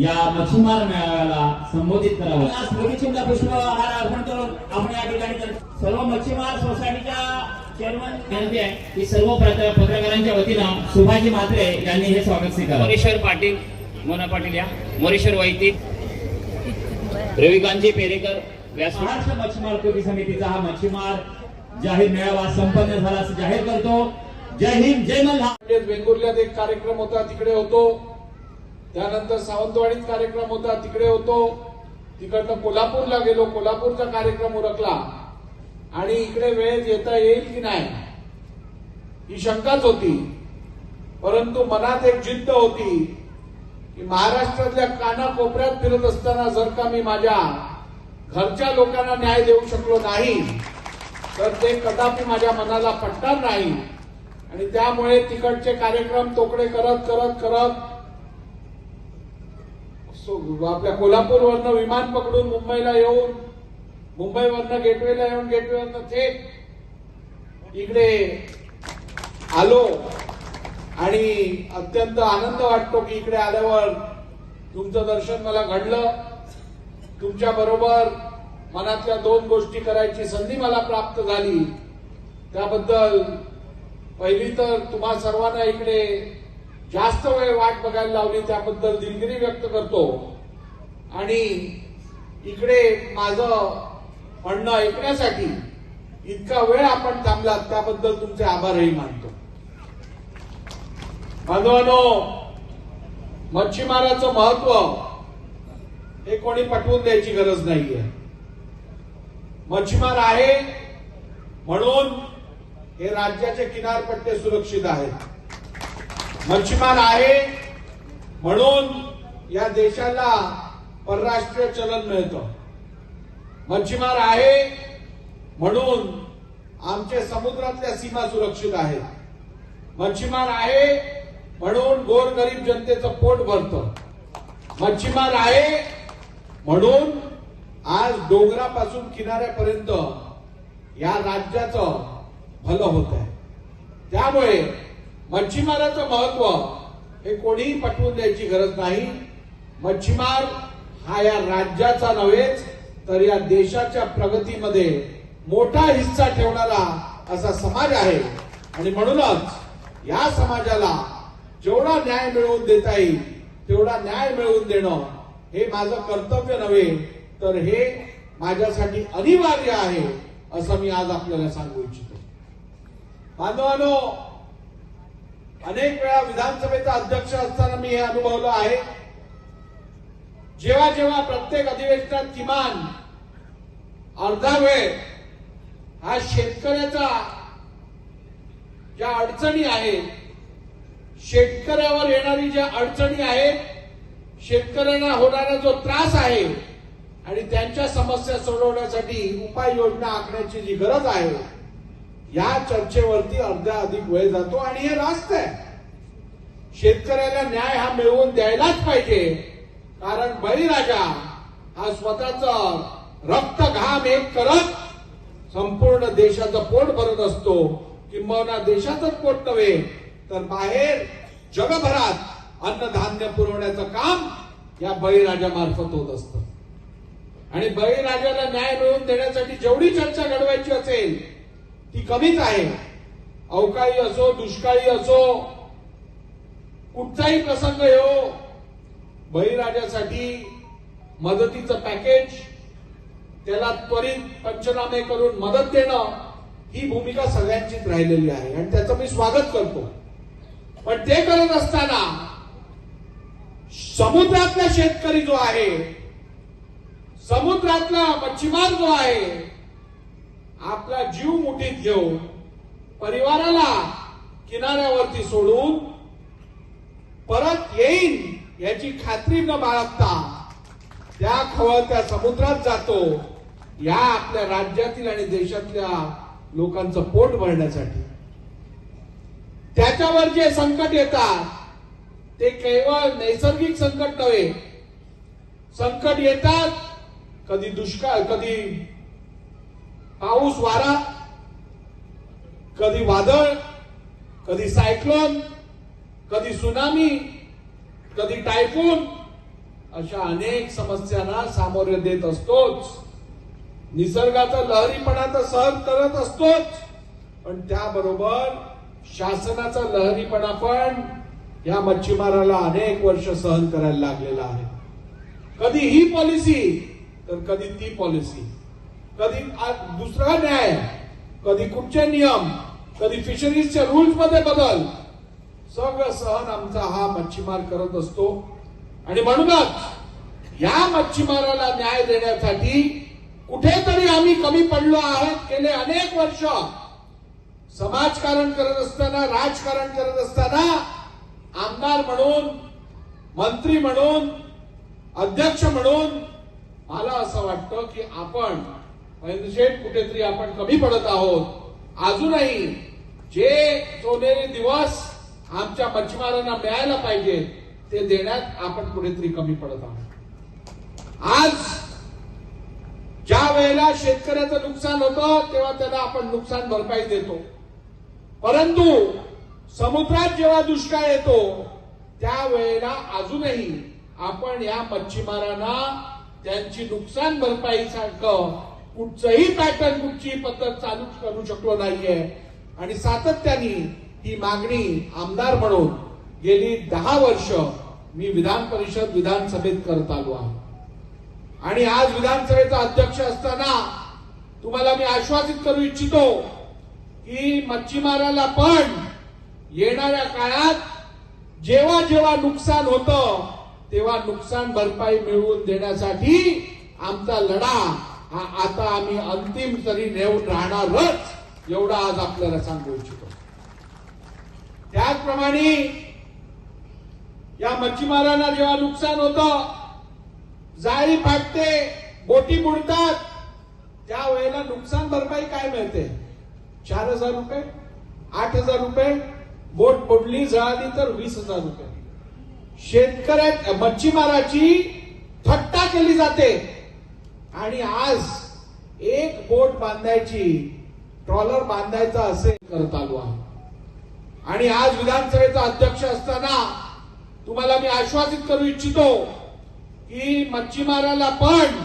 या मच्छीमार मेळाव्याला संबोधित करावं. या स्मृतिचिन्ह पुष्पहार अर्पण करून आपण या ठिकाणी सर्व मच्छीमार सोसायटीच्या चेअरमन विनंती आहे की सर्व पत्र- पत्रकारांच्या वतीनं सुभाजी म्हात्रे यांनी हे स्वागत मोरेश्वर पाटील मोना पाटील या. मोरेश्वर वैदिक रविकांतजी पेरेकर व्यासपीठ महाराष्ट्र मच्छीमार कृती समितीचा हा मच्छीमार जाहीर मेळावा संपन्न झाला असं जाहीर करतो. जय हिंद जय मल्हार. म्हणजेच वेंगुर्ल्यात एक कार्यक्रम होता तिकडे होतो. त्यानंतर सावंतवाडीत कार्यक्रम होता तिकडे होतो. तिकडनं कोल्हापूरला गेलो. कोल्हापूरचा कार्यक्रम उरकला. आणि इकडे वेळेत येता येईल की नाही ही शंकाच होती. परंतु मनात एक जिद्द होती की महाराष्ट्रातल्या कानाकोपऱ्यात फिरत असताना जर का मी माझ्या घरच्या लोकांना न्याय देऊ शकलो नाही तर ते कदापि माझ्या मनाला पटणार नाही. आणि त्यामुळे तिकडचे कार्यक्रम तोकडे करत करत करत आपल्या कोल्हापूरवरनं विमान पकडून मुंबईला येऊन मुंबईवरनं गेटवेला येऊन गेटवेवरनं थेट इकडे आलो आणि अत्यंत आनंद वाटतो की इकडे आल्यावर तुमचं दर्शन मला घडलं. तुमच्या बरोबर मनातल्या दोन गोष्टी करायची संधी मला प्राप्त झाली. त्याबद्दल पहिली तर तुम्हा सर्वांना इकडे जास्त वेळ वाट बघायला लावली त्याबद्दल दिलगिरी व्यक्त करतो. आणि इकडे माझं म्हणणं ऐकण्यासाठी इतका वेळ आपण थांबलात त्याबद्दल तुमचे आभारही मानतो. बांधवानो मच्छीमाराचं महत्त्व हे कोणी पटवून द्यायची गरज नाहीये. मच्छीमार आहे म्हणून हे राज्याचे किनारपट्टे सुरक्षित आहेत. मच्छीमार आहे. म्हणून या देशाला परराष्ट्रीय चलन मिळतं. मच्छीमार आहे. म्हणून आमचे समुद्रातल्या सीमा सुरक्षित आहेत. मच्छीमार आहे. म्हणून गोरगरीब जनतेचं पोट भरतं. मच्छीमार आहे. म्हणून आज डोंगरापासून किनाऱ्यापर्यंत या राज्याचं भलं होत आहे त्यामुळे मच्छीमाराचं महत्त्व हे कोणीही पटवून द्यायची गरज नाही. मच्छीमार हा या राज्याचा नव्हेच तर या देशाच्या प्रगतीमध्ये मोठा हिस्सा ठेवणारा असा समाज आहे. आणि म्हणूनच या समाजाला जेवढा न्याय मिळवून देता येईल तेवढा न्याय मिळवून देणं हे माझं कर्तव्य नव्हे तर हे माझ्यासाठी अनिवार्य आहे असं मी आज आपल्याला सांगू इच्छितो. बांधवानो अनेक वेळा विधानसभेचा अध्यक्ष असताना मी हे अनुभवलं आहे. जेव्हा जेव्हा प्रत्येक अधिवेशनात किमान अर्धा वेळ हा शेतकऱ्याचा ज्या अडचणी आहेत शेतकऱ्यावर येणारी ज्या अडचणी आहेत शेतकऱ्यांना होणारा जो त्रास आहे आणि त्यांच्या समस्या सोडवण्यासाठी उपाययोजना आखण्याची जी गरज आहे या चर्चेवरती अर्ध्या अधिक वेळ जातो आणि हे रास्त आहे. शेतकऱ्याला न्याय हा मिळवून द्यायलाच पाहिजे. कारण बळीराजा हा स्वतःचा रक्त घाम एक करत संपूर्ण देशाचं पोट भरत असतो. किंबहुना देशाचंच पोट नव्हे तर बाहेर जगभरात अन्नधान्य पुरवण्याचं काम या बळीराजामार्फत होत असतं. आणि बळीराजाला न्याय मिळवून देण्यासाठी जेवढी चर्चा घडवायची असेल ती कमीच आहे. अवकाळी असो दुष्काळी असो कुठचाही प्रसंग येऊ बळीराजासाठी मदतीचं पॅकेज त्याला त्वरित पंचनामे करून मदत देणं ही भूमिका सगळ्यांचीच राहिलेली आहे. आणि त्याचं मी स्वागत करतो. पण ते करत असताना समुद्रातला शेतकरी जो आहे समुद्रातला मच्छीमार जो आहे आपला जीव मुठीत घेऊन परिवाराला किनाऱ्यावरती सोडून परत येईन याची खात्री न बाळगता त्या खवळत्या समुद्रात जातो या आपल्या राज्यातील आणि देशातल्या लोकांचं पोट भरण्यासाठी. त्याच्यावर जे संकट येतात ते केवळ नैसर्गिक संकट नव्हे. संकट येतात कधी दुष्काळ कधी पाऊस वारा कधी वादळ कधी सायक्लोन कधी सुनामी कधी टायफून अशा अनेक समस्यांना सामोरे देत असतोच. निसर्गाचा लहरीपणा तर सहन करत असतोच. पण त्याबरोबर शासनाचा लहरीपणा पण या मच्छीमाराला अनेक वर्ष सहन करायला लागलेला आहे. कधी ही पॉलिसी तर कधी ती पॉलिसी. कधी दुसरा न्याय कधी कुठचे नियम कधी फिशरीजच्या रुल्समध्ये बदल सगळं सहन आमचा हा मच्छीमार करत असतो. आणि म्हणूनच या मच्छीमाराला न्याय देण्यासाठी कुठेतरी आम्ही कमी पडलो आहोत. गेले अनेक वर्ष समाजकारण करत असताना राजकारण करत असताना आमदार म्हणून मंत्री म्हणून अध्यक्ष म्हणून मला असं वाटतं की आपण महेंद्रशेठ कुठेतरी आपण कमी पडत आहोत. अजूनही जे सोनेरी दिवस आमच्या मच्छीमारांना मिळायला पाहिजे ते देण्यात आपण कुठेतरी कमी पडत आहोत. आज ज्या वेळेला शेतकऱ्याचं नुकसान होतं तेव्हा त्याला आपण नुकसान भरपाई देतो. परंतु समुद्रात जेव्हा दुष्काळ येतो त्यावेळेला अजूनही आपण या मच्छीमारांना त्यांची नुकसान भरपाई सारखं कुठचंही पॅटर्न कुठची पद्धत चालू करू शकलो नाहीये. आणि सातत्याने ही मागणी आमदार म्हणून गेली दहा वर्ष मी विधान परिषद विधानसभेत करत आलो आहे. आणि आज विधानसभेचा अध्यक्ष असताना तुम्हाला मी आश्वासित करू इच्छितो की मच्छीमाराला पण येणाऱ्या काळात जेव्हा जेव्हा नुकसान होतं तेव्हा नुकसान भरपाई मिळवून देण्यासाठी आमचा लढा हा आता आम्ही अंतिम तरी नेऊन राहणारच एवढा आज आपल्याला सांगू इच्छितो. त्याचप्रमाणे या मच्छीमारांना जेव्हा नुकसान होतं जाळी फाटते बोटी बुडतात त्या वेळेला नुकसान भरपाई काय मिळते? चार हजार रुपये आठ हजार रुपये बोट बुडली जळाली तर वीस हजार रुपये. शेतकऱ्या मच्छीमाराची थट्टा केली जाते. आणि आज एक बोट बांधायची ट्रॉलर बांधायचा असे करत आलो आहे आणि आज विधानसभेचा अध्यक्ष असताना तुम्हाला मी आश्वासित करू इच्छितो की मच्छीमाराला पण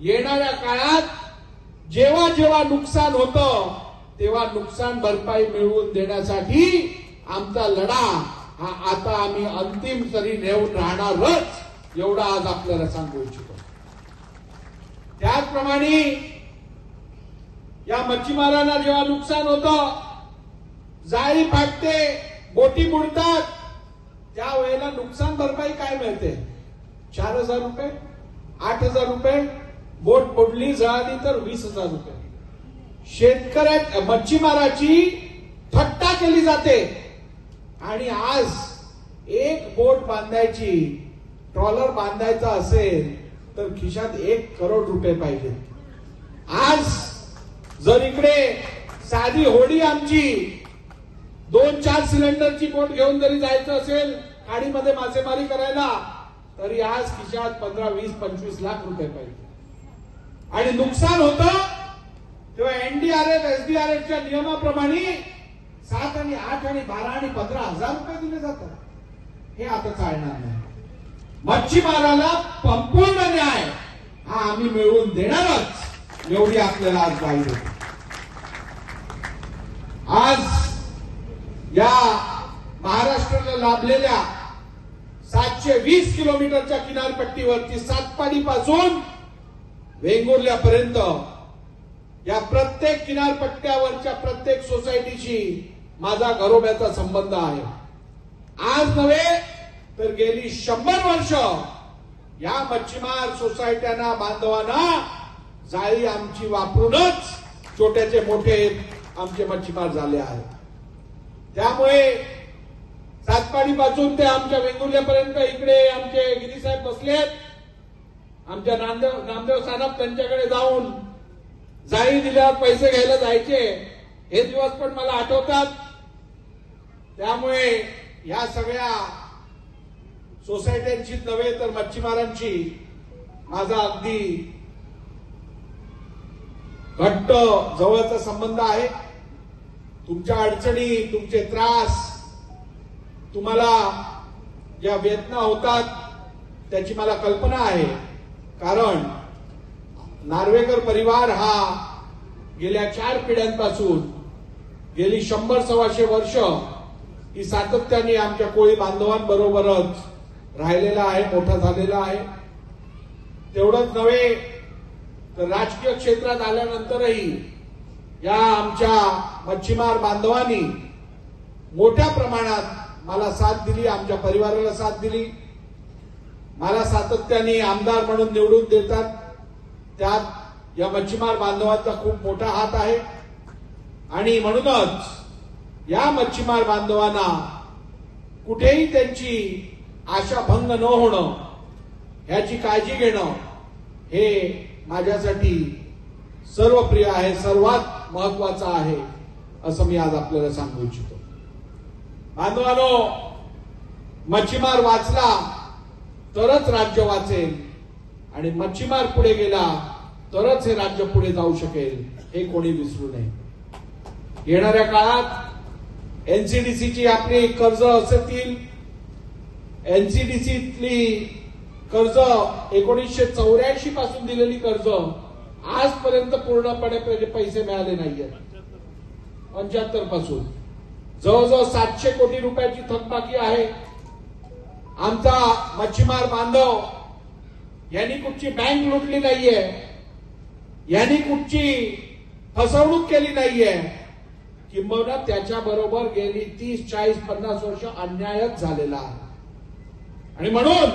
येणाऱ्या काळात जेव्हा जेव्हा नुकसान होतं तेव्हा नुकसान भरपाई मिळवून देण्यासाठी आमचा लढा हा आता आम्ही अंतिम तरी नेऊन राहणारच एवढा आज आपल्याला सांगू इच्छितो. त्याचप्रमाणे या मच्छीमारांना जेव्हा नुकसान होतं जाळी फाटते बोटी बुडतात त्या वेळेला नुकसान भरपाई काय मिळते? चार हजार रुपये आठ हजार रुपये बोट बुडली जळाली तर वीस हजार रुपये. शेतकऱ्या मच्छीमाराची थट्टा केली जाते. आणि आज एक बोट बांधायची ट्रॉलर बांधायचा असेल तर खिशात एक करोड रुपये पाहिजेत आज जर इकडे साधी होडी आमची दोन चार सिलेंडरची बोट घेऊन जरी जायचं असेल खाडीमध्ये मासेमारी करायला तरी आज खिशात पंधरा वीस पंचवीस लाख रुपये पाहिजे. आणि नुकसान होत तेव्हा एनडीआरएफ एसडीआरएफच्या नियमाप्रमाणे सात आणि आठ आणि बारा आणि पंधरा हजार रुपये दिले जातात. हे आता चालणार नाही. मच्छीमाराला संपूर्ण न्याय हा आम्ही मिळवून देणारच. एवढी आपल्याला आज पाहिजे आज या महाराष्ट्राला लाभलेल्या सातशे वीस किलोमीटरच्या किनारपट्टीवरती सातपाडी पासून वेंगुर्ल्यापर्यंत या प्रत्येक किनारपट्ट्यावरच्या प्रत्येक सोसायटीशी माझा घरोब्याचा संबंध आहे. आज नव्हे तर गेली शंभर वर्ष या मच्छीमार सोसायट्यांना बांधवांना जाळी आमची वापरूनच छोट्याचे मोठे आमचे मच्छीमार झाले आहेत. त्यामुळे सातपाडी पासून ते आमच्या वेंगुर्ल्यापर्यंत इकडे आमचे गिरीसाहेब बसलेत आमच्या नामदेव नामदेव साहेब त्यांच्याकडे जाऊन जाळी दिल्यावर पैसे घ्यायला जायचे. हे दिवस पण मला आठवतात. त्यामुळे या सगळ्या सोसायट्यांचीच नव्हे तर मच्छीमारांची. माझा अगदी घट्ट जवळचा संबंध आहे. तुमच्या अडचणी तुमचे त्रास तुम्हाला ज्या वेदना होतात त्याची मला कल्पना आहे. कारण नार्वेकर परिवार हा गेल्या चार पिढ्यांपासून गेली शंभर सव्वाशे वर्ष ही सातत्याने आमच्या कोळी बांधवांबरोबरच राहिलेला आहे मोठा झालेला आहे. तेवढंच नव्हे तर राजकीय क्षेत्रात आल्यानंतरही या आमच्या मच्छीमार बांधवांनी मोठ्या प्रमाणात मला साथ दिली आमच्या परिवाराला साथ दिली. मला सातत्याने आमदार म्हणून निवडून देतात. त्यात या मच्छीमार बांधवांचा खूप मोठा हात आहे. आणि म्हणूनच या मच्छीमार बांधवांना कुठेही त्यांची आशा भंग न होणं ह्याची काळजी घेणं हे माझ्यासाठी सर्व प्रिय आहे सर्वात महत्वाचं आहे असं मी आज आपल्याला सांगू इच्छितो. बांधवानो मच्छीमार वाचला तरच राज्य वाचेल आणि मच्छीमार पुढे गेला तरच हे राज्य पुढे जाऊ शकेल हे कोणी विसरू नये. येणाऱ्या काळात एनसीडीसीची आपली कर्ज असतील एनसीडीसीतली कर्ज एकोणीसशे चौऱ्याऐंशी पासून दिलेली कर्ज आजपर्यंत पूर्णपणे पैसे मिळाले नाहीये. पंच्याहत्तरपासून. जवळजवळ सातशे कोटी रुपयाची थकबाकी आहे. आमचा मच्छीमार बांधव यांनी कुठची बँक लुटली नाहीये. यांनी कुठची फसवणूक केली नाहीये. किंबहुना त्याच्या बरोबर गेली तीस चाळीस पन्नास वर्ष अन्यायच झालेला आहे. आणि म्हणून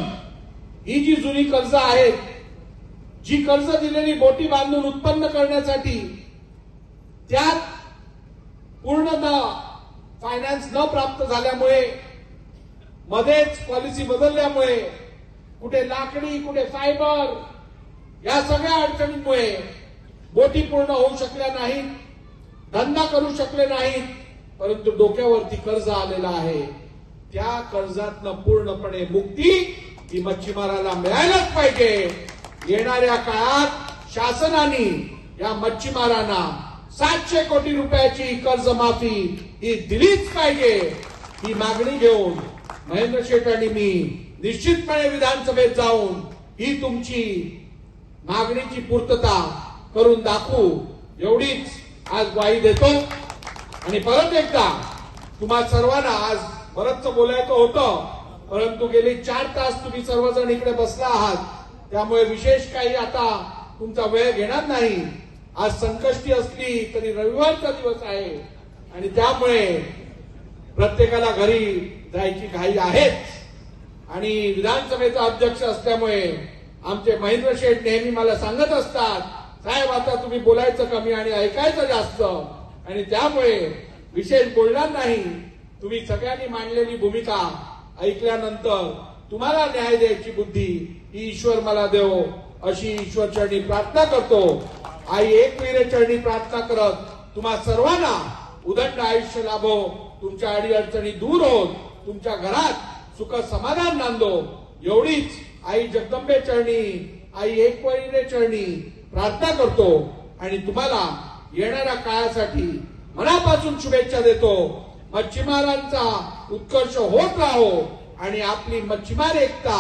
ही जी जुनी कर्ज आहेत जी कर्ज दिलेली बोटी बांधून उत्पन्न करण्यासाठी त्यात पूर्णतः फायनान्स न प्राप्त झाल्यामुळे मध्येच पॉलिसी बदलल्यामुळे कुठे लाकडी कुठे फायबर या सगळ्या अडचणींमुळे बोटी पूर्ण होऊ शकल्या नाहीत धंदा करू शकले नाहीत परंतु डोक्यावरती कर्ज आलेला आहे. त्या कर्जातनं पूर्णपणे मुक्ती ही मच्छीमाराला मिळायलाच पाहिजे. येणाऱ्या काळात शासनाने या मच्छीमारांना सातशे कोटी रुपयाची कर्जमाफी ही दिलीच पाहिजे. ही मागणी घेऊन महेंद्र शेठ आणि मी निश्चितपणे विधानसभेत जाऊन ही तुमची मागणीची पूर्तता करून दाखवू एवढीच आज ग्वाही देतो. आणि परत एकदा तुम्हा सर्वांना आज बरंच बोलायचं होतं परंतु गेली चार तास तुम्ही सर्वजण इकडे बसला आहात. त्यामुळे विशेष काही आता तुमचा वेळ घेणार नाही. आज संकष्टी असली तरी रविवारचा दिवस आहे. आणि त्यामुळे प्रत्येकाला घरी जायची घाई आहेच. आणि विधानसभेचा अध्यक्ष असल्यामुळे आमचे महेंद्र शेठ नेहमी मला सांगत असतात साहेब आता तुम्ही बोलायचं कमी आणि ऐकायचं जास्त. आणि त्यामुळे विशेष बोलणार नाही. तुम्ही सगळ्यांनी मांडलेली भूमिका ऐकल्यानंतर तुम्हाला न्याय द्यायची बुद्धी ही ईश्वर मला देव अशी ईश्वर चरणी प्रार्थना करतो. आई एक चरणी प्रार्थना करत तुम्हा सर्वांना उदंड आयुष्य लाभो. तुमच्या अडीअडचणी दूर होत तुमच्या घरात सुख समाधान नांदो. एवढीच आई जगदंबे चरणी आई एकवरीने चरणी प्रार्थना करतो. आणि तुम्हाला येणाऱ्या काळासाठी मनापासून शुभेच्छा देतो. मच्छीमारांचा उत्कर्ष होत राहो आणि आपली मच्छीमार एकता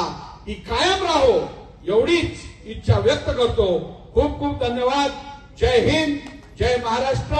ही कायम राहो एवढीच इच्छा व्यक्त करतो. खूप खूप धन्यवाद. जय हिंद जय महाराष्ट्र.